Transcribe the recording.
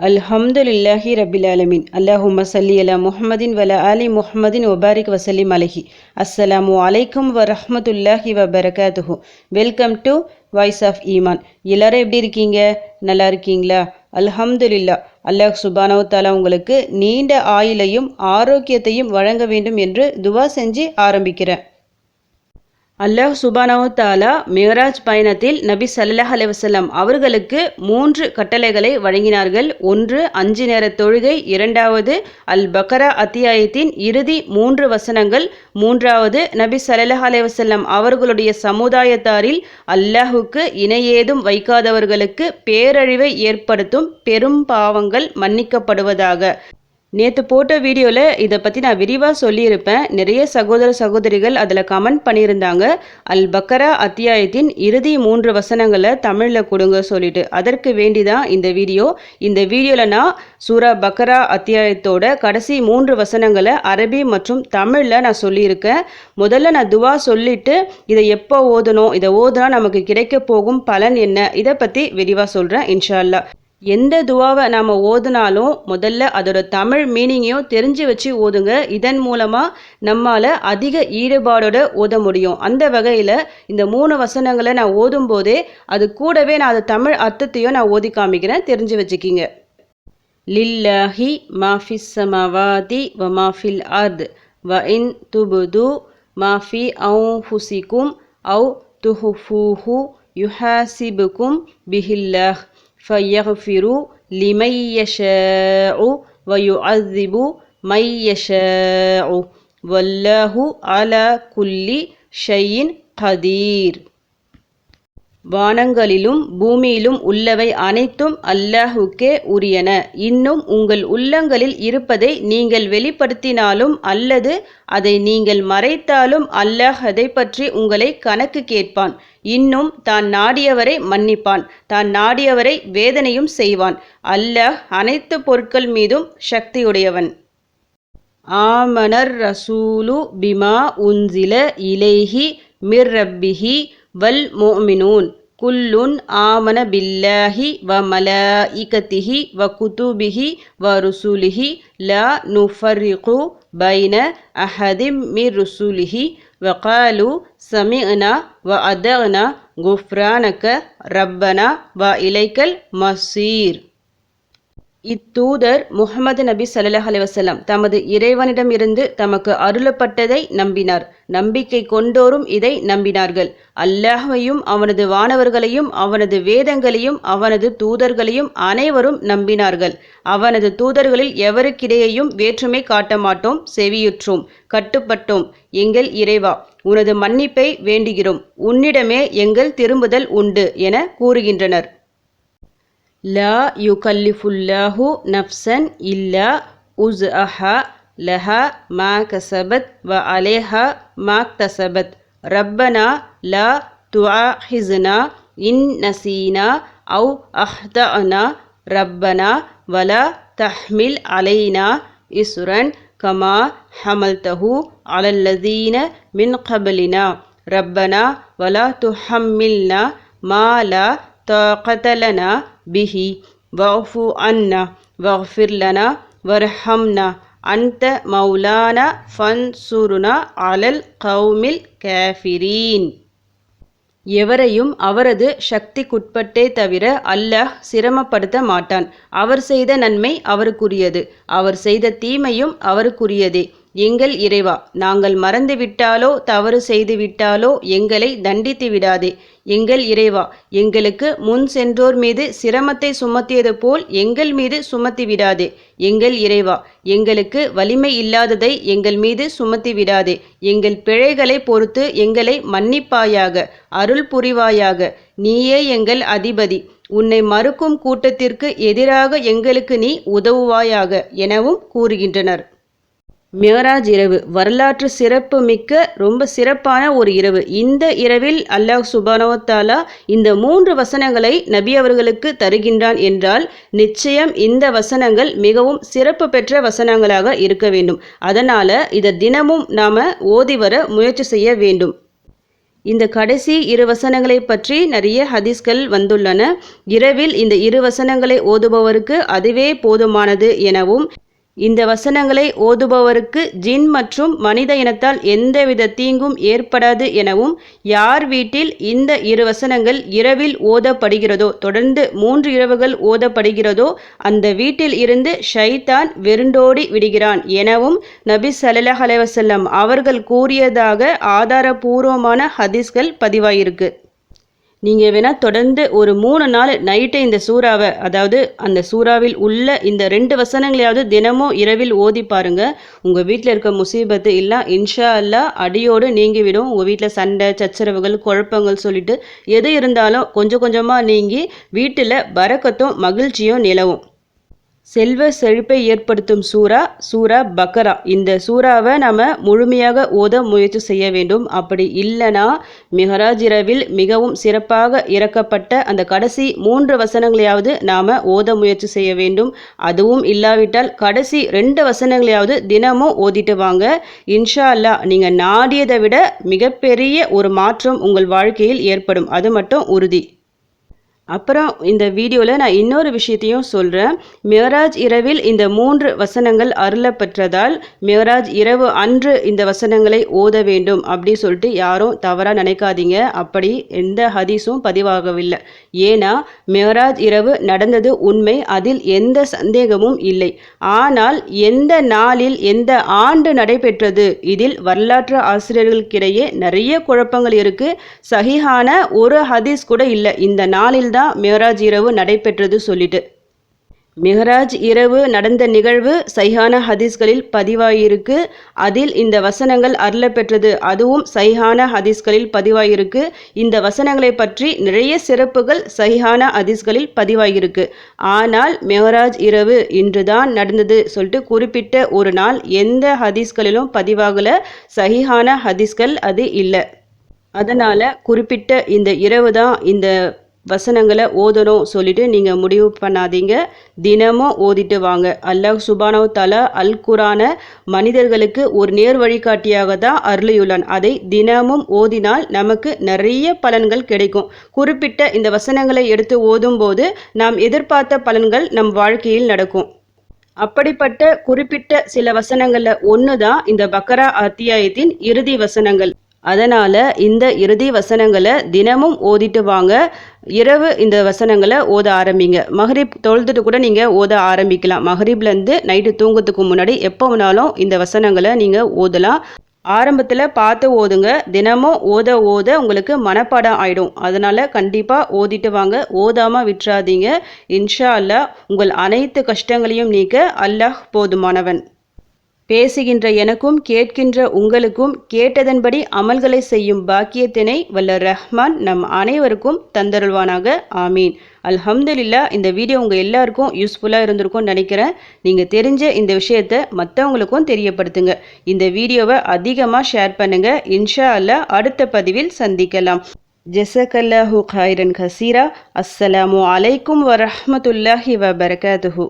அல்ஹம்துலில்லாஹி ரபில் அலமின் அல்லாஹு சல்லி அலா முஹமதின் வல அலி முஹமதின் ஒபாரிக் வசலிம் அலஹி. அஸ்ஸலாமு அலைக்கும் வ ரஹ்மத்துல்லாஹி வ பரகாத்துஹு welcome to voice of Iman. எல்லாரும் எப்படி இருக்கீங்க? நல்லா இருக்கீங்களா? அல்ஹம்துலில்லா. அல்லாஹ் சுபானவு தாலா உங்களுக்கு நீண்ட ஆயுளையும் ஆரோக்கியத்தையும் வழங்க வேண்டும் என்று துவா செஞ்சு ஆரம்பிக்கிறேன். அல்லாஹ் சுபானவு தாலா பயணத்தில் நபி சல்லாஹ் அலைவசல்லாம் அவர்களுக்கு மூன்று கட்டளைகளை வழங்கினார்கள். ஒன்று அஞ்சு நேர தொழுகை. இரண்டாவது அல் பக்கரா அத்தியாயத்தின் இறுதி மூன்று வசனங்கள். மூன்றாவது நபி சல்லாஹ் அலைவசல்லாம் அவர்களுடைய சமுதாயத்தாரில் அல்லாஹுக்கு இணையேதும் வைக்காதவர்களுக்கு பேரழிவை ஏற்படுத்தும் பெரும் பாவங்கள் மன்னிக்கப்படுவதாக. நேற்று போட்ட வீடியோவில் இதை பற்றி நான் விரிவாக சொல்லியிருப்பேன். நிறைய சகோதர சகோதரிகள் அதில் கமெண்ட் பண்ணியிருந்தாங்க. அல் பக்கரா அத்தியாயத்தின் இறுதி மூன்று வசனங்களை தமிழில் கொடுங்க சொல்லிட்டு. அதற்கு வேண்டி தான் இந்த வீடியோ. இந்த வீடியோவில் நான் சூரா பக்கரா அத்தியாயத்தோட கடைசி மூன்று வசனங்களை அரபி மற்றும் தமிழில் நான் சொல்லியிருக்கேன். முதல்ல நான் துவா சொல்லிட்டு இதை எப்போ ஓதணும் இதை ஓதுனா நமக்கு கிடைக்க போகும் பலன் என்ன? இதை பற்றி விரிவாக சொல்கிறேன் இன்ஷா அல்லா எந்த துவாவை நாம் ஓதுனாலும் முதல்ல அதோட தமிழ் மீனிங்கையும் தெரிஞ்சு வச்சு ஓதுங்க. இதன் மூலமாக நம்மால் அதிக ஈடுபாடோட ஓத முடியும். அந்த வகையில் இந்த மூணு வசனங்களை நான் ஓதும் போதே அது கூடவே நான் அது தமிழ் அர்த்தத்தையும் நான் ஓதி காமிக்கிறேன். தெரிஞ்சு வச்சுக்கிங்க. லில்லாஹி மாஃபிஸ் சமவாதி வ மாஃபில் அர்த் வ இன் துபுது மாஃபி அவு ஹுசிக்கும் அவு துஹுஃபூஹு யுஹாசிபுக்கும் பிஹில்லஹ் فيغفر لمن يشاء ويعذب من يشاء والله على كل شيء قدير வானங்களிலும் பூமியிலும் உள்ளவை அனைத்தும் அல்லாஹுக்கே உரியன. இன்னும் உங்கள் உள்ளங்களில் இருப்பதை நீங்கள் வெளிப்படுத்தினாலும் அல்லது அதை நீங்கள் மறைத்தாலும் அல்லாஹ் அதை பற்றி உங்களை கணக்கு கேட்பான். இன்னும் தான் நாடியவரை மன்னிப்பான். தான் நாடியவரை வேதனையும் செய்வான். அல்லாஹ் அனைத்து பொருட்கள் மீதும் சக்தியுடையவன். ஆமனர் ரசூலு பிமா உன்சில இலேஹி மிர் ரப்பிஹி வல் மோமினூன் குல்லுன் ஆமன பில்லாஹி வ மலாஇகத்திஹி வ குதுபிஹி வ ருசுலிஹி லா நுஃபரிகு பைன அஹதிம் மிர் ருசுலிஹி வகாலு சமிஅனா வ அதனா குஃப்ரானக ரப்பனா வ இலைக்கல் மசீர் இத்தூதர் முகமது நபி சல்லாஹ் அலிவசலம் தமது இறைவனிடமிருந்து தமக்கு அருளப்பட்டதை நம்பினார். நம்பிக்கை கொண்டோரும் இதை நம்பினார்கள். அல்லாஹையும் அவனது வானவர்களையும் அவனது வேதங்களையும் அவனது தூதர்களையும் அனைவரும் நம்பினார்கள். அவனது தூதர்களில் எவருக்கிடையேயும் வேற்றுமை காட்ட மாட்டோம் செவியுற்றோம் கட்டுப்பட்டோம். எங்கள் இறைவா உனது மன்னிப்பை வேண்டுகிறோம். உன்னிடமே எங்கள் திரும்புதல் உண்டு என கூறுகின்றனர். لا يكلف الله نفسا إلا أزأها لها ما كسبت وعليها ما اكتسبت. ربنا لا تعاخذنا إن نسينا أو أخطأنا. ربنا ولا تحمل علينا إسرا كما حملته على الذين من قبلنا. ربنا ولا تحملنا ما لا طاقة لنا பிஹி வஃபு அன்னா வஃபிர் லனா வர்ஹம்னா அந்த மௌலானா ஃபன்சுருனா அலல் கௌமில் கேஃபிரீன் எவரையும் அவரது சக்திக்குட்பட்டே தவிர அல்லாஹ் சிரமப்படுத்த மாட்டான். அவர் செய்த நன்மை அவருக்குரியது. அவர் செய்த தீமையும் அவருக்குரியதே. எங்கள் இறைவா நாங்கள் மறந்துவிட்டாலோ தவறு செய்து விட்டாலோ எங்களை தண்டித்து விடாதே. எங்கள் இறைவா எங்களுக்கு முன் சென்றோர் மீது சிரமத்தை சுமத்தியது போல் எங்கள் மீது சுமத்தி விடாதே. எங்கள் இறைவா எங்களுக்கு வலிமை இல்லாததை எங்கள் மீது சுமத்தி விடாதே. எங்கள் பிழைகளை பொறுத்து எங்களை மன்னிப்பாயாக அருள் புரிவாயாக. நீயே எங்கள் அதிபதி. உன்னை மறுக்கும் கூட்டத்திற்கு எதிராக எங்களுக்கு நீ உதவுவாயாக எனவும் கூறுகின்றனர். மியராஜ் இரவு. வரலாற்று சிறப்பு மிக்க ரொம்ப சிறப்பான ஒரு இரவு. இந்த இரவில் அல்லாஹ் சுபானவத்தாலா இந்த மூன்று வசனங்களை நபி அவர்களுக்கு தருகின்றான் என்றால் நிச்சயம் இந்த வசனங்கள் மிகவும் சிறப்பு பெற்ற வசனங்களாக இருக்க வேண்டும். அதனால் இதை தினமும் நாம ஓதி வர முயற்சி செய்ய வேண்டும். இந்த கடைசி இரு வசனங்களை பற்றி நிறைய ஹதீஸ்கள் வந்துள்ளன. இரவில் இந்த இரு வசனங்களை ஓதுபவருக்கு அதுவே போதுமானது எனவும் இந்த வசனங்களை ஓதுபவருக்கு ஜின் மற்றும் மனித இனத்தால் எந்தவித தீங்கும் ஏற்படாது எனவும் யார் வீட்டில் இந்த இரு வசனங்கள் இரவில் ஓதப்படுகிறதோ தொடர்ந்து மூன்று இரவுகள் ஓதப்படுகிறதோ அந்த வீட்டில் இருந்து ஷைத்தான் வெருண்டோடி விடுகிறான் எனவும் நபி சல்லாஹ் அலைவசல்லம் அவர்கள் கூறியதாக ஆதாரபூர்வமான ஹதீஸ்கள் பதிவாயிருக்கு. நீங்கள் வேணால் தொடர்ந்து ஒரு மூணு நாள் நைட்டு இந்த சூறாவை அதாவது அந்த சூறாவில் உள்ள இந்த ரெண்டு வசனங்களையாவது தினமும் இரவில் ஓதி பாருங்கள் உங்கள் வீட்டில் இருக்க முசீபத்து இல்லை இன்ஷா அல்லா அடியோடு நீங்கிவிடும். உங்கள் வீட்டில் சண்டை சச்சரவுகள் குழப்பங்கள் சொல்லிட்டு எது இருந்தாலும் கொஞ்சம் கொஞ்சமாக நீங்கி வீட்டில் பறக்கத்தும் மகிழ்ச்சியும் நிலவும். செல்வ செழிப்பை ஏற்படுத்தும் சூறா சூரா பக்கரா இந்த சூறாவை நம்ம முழுமையாக ஓத முயற்சி செய்ய வேண்டும். அப்படி இல்லைனா மிகராஜ் இரவில் மிகவும் சிறப்பாக இறக்கப்பட்ட அந்த கடைசி மூன்று வசனங்களையாவது நாம் ஓத முயற்சி செய்ய வேண்டும். அதுவும் இல்லாவிட்டால் கடைசி ரெண்டு வசனங்களையாவது தினமும் ஓதிட்டு வாங்க. இன்ஷா அல்லா நீங்கள் நாடியதை விட மிகப்பெரிய ஒரு மாற்றம் உங்கள் வாழ்க்கையில் ஏற்படும். அது மட்டும் உறுதி. அப்புறம் இந்த வீடியோவில் நான் இன்னொரு விஷயத்தையும் சொல்கிறேன் மேராஜ் இரவில் இந்த மூன்று வசனங்கள் அருளப்பெற்றதால் மேராஜ் இரவு அன்று இந்த வசனங்களை ஓத வேண்டும் அப்படி சொல்லிட்டு யாரும் தவறாக நினைக்காதீங்க. அப்படி எந்த ஹதீஸும் பதிவாகவில்லை. ஏன்னா மேராஜ் இரவு நடந்தது உண்மை அதில் எந்த சந்தேகமும் இல்லை. ஆனால் எந்த நாளில் எந்த ஆண்டு நடைபெற்றது இதில் வரலாற்று ஆசிரியர்களுக்கிடையே நிறைய குழப்பங்கள் இருக்குது சகிஹான ஒரு ஹதீஸ் கூட இல்லை. இந்த நாளில் தான் மெஹராஜ் இரவு நடைபெற்றது சொல்லிட்டு. மெஹராஜ் இரவு நடந்த நிகழ்வு சைஹான ஹதீஸ்களில் பதிவாயிருக்கு. அதில் இந்த வசனங்கள் அருளப்பெற்றது. அதுவும் சைஹான ஹதீஸ்களில் பதிவாயிருக்கு. இந்த வசனங்களை பற்றி நிறைய சிறப்புகள் சைஹான ஹதீஸ்களில் பதிவாயிருக்கு. ஆனால் மெஹராஜ் இரவு இன்றுதான் நடந்தது சொல்லிட்டு குறிப்பிட்ட ஒரு நாள் எந்த ஹதீஸ்களிலும் பதிவாகல. சஹிஹான ஹதீஸ்கள் அது இல்லை. அதனால் குறிப்பிட்ட இந்த இரவு தான் இந்த வசனங்களை ஓதணும் சொல்லிட்டு நீங்கள் முடிவு பண்ணாதீங்க. தினமும் ஓதிட்டு வாங்க. அல்லாஹ் சுபானோ தலா அல் குரான மனிதர்களுக்கு ஒரு நேர் வழிகாட்டியாக தான் அருளியுள்ளான். அதை தினமும் ஓதினால் நமக்கு நிறைய பலன்கள் கிடைக்கும். குறிப்பிட்ட இந்த வசனங்களை எடுத்து ஓதும் போது நாம் எதிர்பார்த்த பலன்கள் நம் வாழ்க்கையில் நடக்கும். அப்படிப்பட்ட குறிப்பிட்ட சில வசனங்களில் ஒன்று தான் இந்த பக்கரா அத்தியாயத்தின் இறுதி வசனங்கள். அதனால் இந்த இறுதி வசனங்களை தினமும் ஓதிட்டு வாங்க. இரவு இந்த வசனங்களை ஓத ஆரம்பிங்க. மஹரீப் தொழுதுட்டு கூட நீங்கள் ஓத ஆரம்பிக்கலாம். மஹரீப்லேருந்து நைட்டு தூங்கத்துக்கு முன்னாடி எப்போ வேணாலும் இந்த வசனங்களை நீங்கள் ஓதலாம். ஆரம்பத்தில் பார்த்து ஓதுங்க. தினமும் ஓத ஓத உங்களுக்கு மனப்பாடம் ஆகிடும் அதனால் கண்டிப்பாக ஓதிட்டு வாங்க. ஓதாமல் விட்டுறாதீங்க. இன்ஷா அல்லாஹ் உங்கள் அனைத்து கஷ்டங்களையும் நீக்க அல்லாஹ் போதுமானவன். பேசுகின்ற எனக்கும் கேட்கின்ற உங்களுக்கும் கேட்டதன்படி அமல்களை செய்யும் பாக்கியத்தினை வல்ல ரஹ்மான் நம் அனைவருக்கும் தந்தருள்வானாக. ஆமீன். அல்ஹம்துலில்லா இந்த வீடியோ உங்கள் எல்லாருக்கும் யூஸ்ஃபுல்லாக இருந்திருக்கும்னு நினைக்கிறேன். நீங்கள் தெரிஞ்ச இந்த விஷயத்தை மற்றவங்களுக்கும் தெரியப்படுத்துங்க. இந்த வீடியோவை அதிகமாக ஷேர் பண்ணுங்கள் இன்ஷா அல்லா அடுத்த பதிவில் சந்திக்கலாம். ஜெசகல்லாஹு ஹைரன் கசீரா. அஸ்ஸலாமு அலைக்கும் வரஹமத்துல்லாஹி வபரகாத்துஹூ.